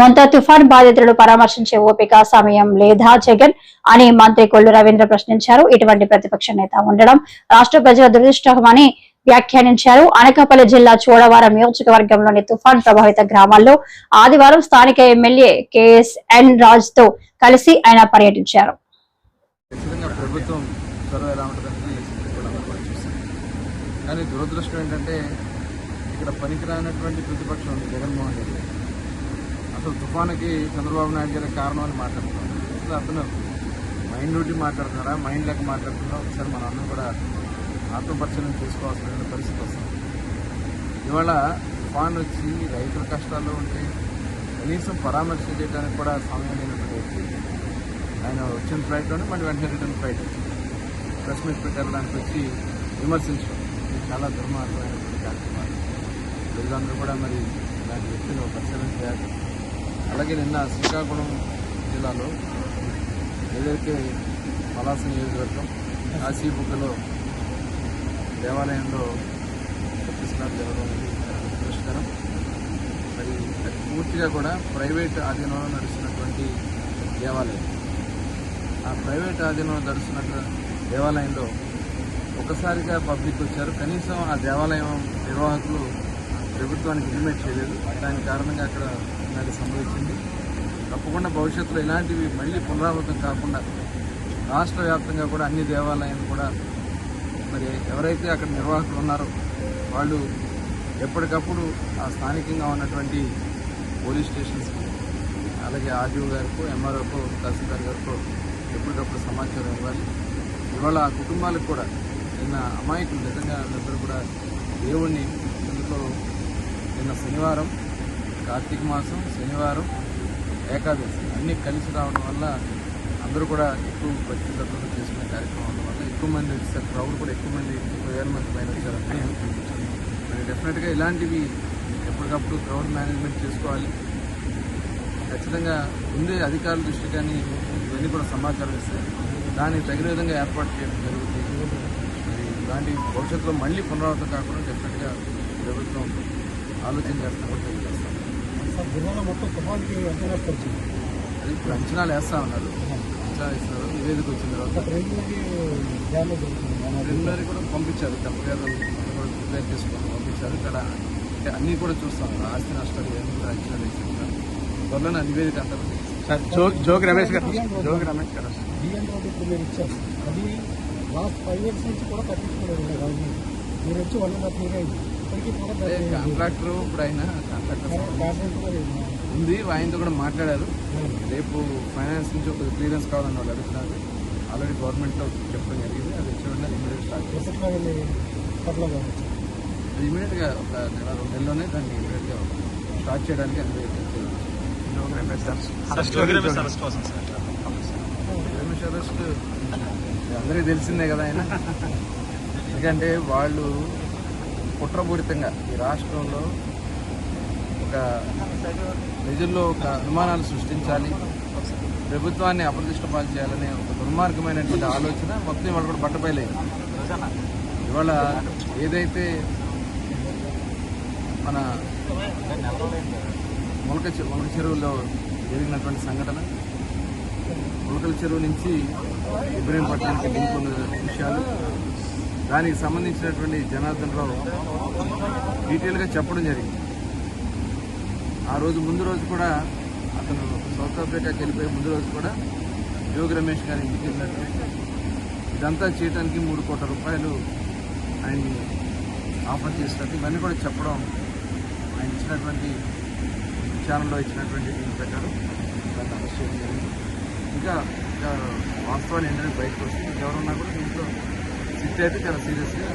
మొంత తుఫాన్ బాధితులను పరామర్శించే ఓపిక సమయం లేదా జగన్ అని మంత్రి కొల్లు రవీంద్ర ప్రశ్నించారు. ఇటువంటి ప్రతిపక్ష నేత ఉండడం రాష్ట్ర ప్రజల దురదృష్టమని వ్యాఖ్యానించారు. అనకాపల్లి జిల్లా చోడవరం నియోజకవర్గంలోని తుఫాన్ ప్రభావిత గ్రామాల్లో ఆదివారం స్థానిక ఎమ్మెల్యే కెఎస్ ఎన్ రాజ్తో కలిసి ఆయన పర్యటించారు. కానీ దురదృష్టం ఏంటంటే ఇక్కడ పనికిరానటువంటి ప్రతిపక్షం ఉంది జగన్మోహన్ రెడ్డి. అసలు తుఫానుకి చంద్రబాబు నాయుడు గారి కారణం అని మాట్లాడుతున్నాం. అసలు అతను మైండ్ నుండి మాట్లాడుతున్నారా? మైండ్ లెక్క మాట్లాడుతున్నారా? ఒకసారి మన అందరం కూడా ఆత్మపరిచయం చేసుకోవాల్సిన పరిస్థితి వస్తుంది. ఇవాళ తుఫాన్ వచ్చి రైతుల కష్టాల్లో ఉంటే కనీసం పరామర్శ చేయడానికి కూడా సమయం లేనటువంటి వ్యక్తి. ఆయన వచ్చిన ఫ్లైట్లోనే మళ్ళీ వెంటనే రిటర్న్ ఫ్లైట్ ప్రెస్ మీట్ పెట్టడానికి వచ్చి విమర్శించడం ఇది చాలా దుర్మార్గమైనటువంటి కార్యక్రమాలు ప్రజలందరూ కూడా మరి ఇలాంటి వ్యక్తులు పరిశీలన చేయాలి. అలాగే నిన్న శ్రీకాకుళం జిల్లాలో ఏదైతే పలాస నియోజకవర్గం కాశీబుగ్గలో దేవాలయంలో ఛత్తీస్గఢ్ జరగడం పురస్కారం మరి అది పూర్తిగా కూడా ప్రైవేట్ ఆధీనంలో నడుస్తున్నటువంటి దేవాలయం. ఆ ప్రైవేట్ ఆధీనంలో నడుస్తున్నట్టు దేవాలయంలో ఒకసారిగా పబ్లిక్ వచ్చారు. కనీసం ఆ దేవాలయం నిర్వాహకులు ప్రభుత్వానికి ఇంటిమేట్ చేయలేదు. దాని కారణంగా అక్కడ నాకు సంభవించింది. తప్పకుండా భవిష్యత్తులో ఇలాంటివి మళ్ళీ పునరావృతం కాకుండా రాష్ట్ర వ్యాప్తంగా కూడా అన్ని దేవాలయాలు కూడా మరి ఎవరైతే అక్కడ నిర్వాహకులు ఉన్నారో వాళ్ళు ఎప్పటికప్పుడు ఆ స్థానికంగా ఉన్నటువంటి పోలీస్ స్టేషన్స్కి అలాగే ఆర్డీఓ గారికో ఎంఆర్ఓకో తహసీల్దార్ గారికో ఎప్పటికప్పుడు సమాచారం ఇవ్వాలి. ఇవాళ ఆ కుటుంబాలకు కూడా నిన్న అమాయకులు నిజంగా అందరూ కూడా దేవుణ్ణి ఇందులో నిన్న శనివారం కార్తీక మాసం శనివారం ఏకాదశి అన్నీ కలిసి రావడం వల్ల అందరూ కూడా ఎక్కువ భక్తితో చేసుకునే కార్యక్రమం ఉండడం వల్ల ఎక్కువ మంది వచ్చారు. క్రౌడ్ కూడా ఎక్కువ మంది ముప్పై వేల మంది పైన వచ్చారని అనిపించింది మరి డెఫినెట్గా ఇలాంటివి ఎప్పటికప్పుడు క్రౌడ్ మేనేజ్మెంట్ చేసుకోవాలి. ఖచ్చితంగా ముందే అధికారుల దృష్టి కానీ ఇవన్నీ కూడా సమాచారం ఇస్తే దానికి తగిన విధంగా ఏర్పాటు చేయడం జరుగుతుంది. మరి ఇలాంటి భవిష్యత్తులో మళ్ళీ పునరావృతం కాకుండా డెఫినెట్గా ప్రభుత్వం ఆలోచన చేస్తామని తెలియజేస్తాం అది ఇప్పుడు అంచనాలు వేస్తా ఉన్నారు. అంచనా ఇస్తున్నారు నివేదిక వచ్చిన తర్వాత. ప్రిలిమినరీ కూడా పంపించారు కలెక్టర్ గారు కూడా ప్రిపేర్ చేసుకొని పంపించారు. ఇక్కడ అంటే అన్నీ కూడా చూస్తాం. ఆస్తి నష్టాలు ఇవన్నీ కూడా అంచనాలు వేసుకుంటారు త్వరలోనే ఆ నివేదిక అంతా సార్ జోగ్ జోగ్ రమేష్ గారు జోగ్ రమేష్ గారు. బియ్యం రోడ్డు ఇప్పుడు మీరు ఇచ్చారు. అది లాస్ట్ ఫైవ్ ఇయర్స్ నుంచి కూడా పట్టించుకోలేదు మీరు వచ్చి వన్ అండ్ హాఫ్ ఇయర్ అయింది. కాంట్రాక్టర్ ఇప్పుడు ఆయన కాంట్రాక్టర్ ఉంది ఆయనతో కూడా మాట్లాడారు. రేపు ఫైనాన్స్ నుంచి ఒక క్లియరెన్స్ కావాలని వాళ్ళు అడుగుతున్నారు. ఆల్రెడీ గవర్నమెంట్లో చెప్పడం జరిగింది. అది వెంటనే ఇమీడియట్ స్టార్ట్ అది ఇమీడియట్గా ఒక నెల రెండు నెలలోనే దాన్ని ఇమీడియట్గా స్టార్ట్ చేయడానికి అది రమేష్ అరెస్ట్ అందరికీ తెలిసిందే కదా ఆయన. ఎందుకంటే వాళ్ళు కుట్రపూరితంగా ఈ రాష్ట్రంలో ఒక ప్రజల్లో ఒక అనుమానాలు సృష్టించాలి ప్రభుత్వాన్ని అప్రతిష్ట పాలు చేయాలనే ఒక దుర్మార్గమైనటువంటి ఆలోచన మొత్తం ఇవాళ కూడా పట్టబయలేదు ఇవాళ ఏదైతే మన మొలక మొలక చెరువులో జరిగినటువంటి సంఘటన మొలకల చెరువు నుంచి ఇబ్రహీంపట్నానికి లింక్ ఉన్న విషయాలు దానికి సంబంధించినటువంటి జనార్దన్ రావు డీటెయిల్గా చెప్పడం జరిగింది. ఆ రోజు ముందు రోజు కూడా అతను సౌత్ ఆఫ్రికాకి వెళ్ళిపోయే ముందు రోజు కూడా యోగి రమేష్ గారి ఇంటికి వెళ్ళినట్టు ఇదంతా చేయడానికి మూడు కోట్ల రూపాయలు ఆయన్ని ఆఫర్ చేసినట్టు ఇవన్నీ కూడా చెప్పడం ఆయన ఇచ్చినటువంటి ఛానల్లో ఇచ్చినటువంటి దీని ప్రకారం దాన్ని అరెస్ట్ చేయడం జరిగింది. ఇంకా ఇంకా వాస్తవాలు ఏంటంటే బయటకు వస్తుంది ఎవరున్నా కూడా దీంట్లో సిట్ అయితే చాలా సీరియస్గా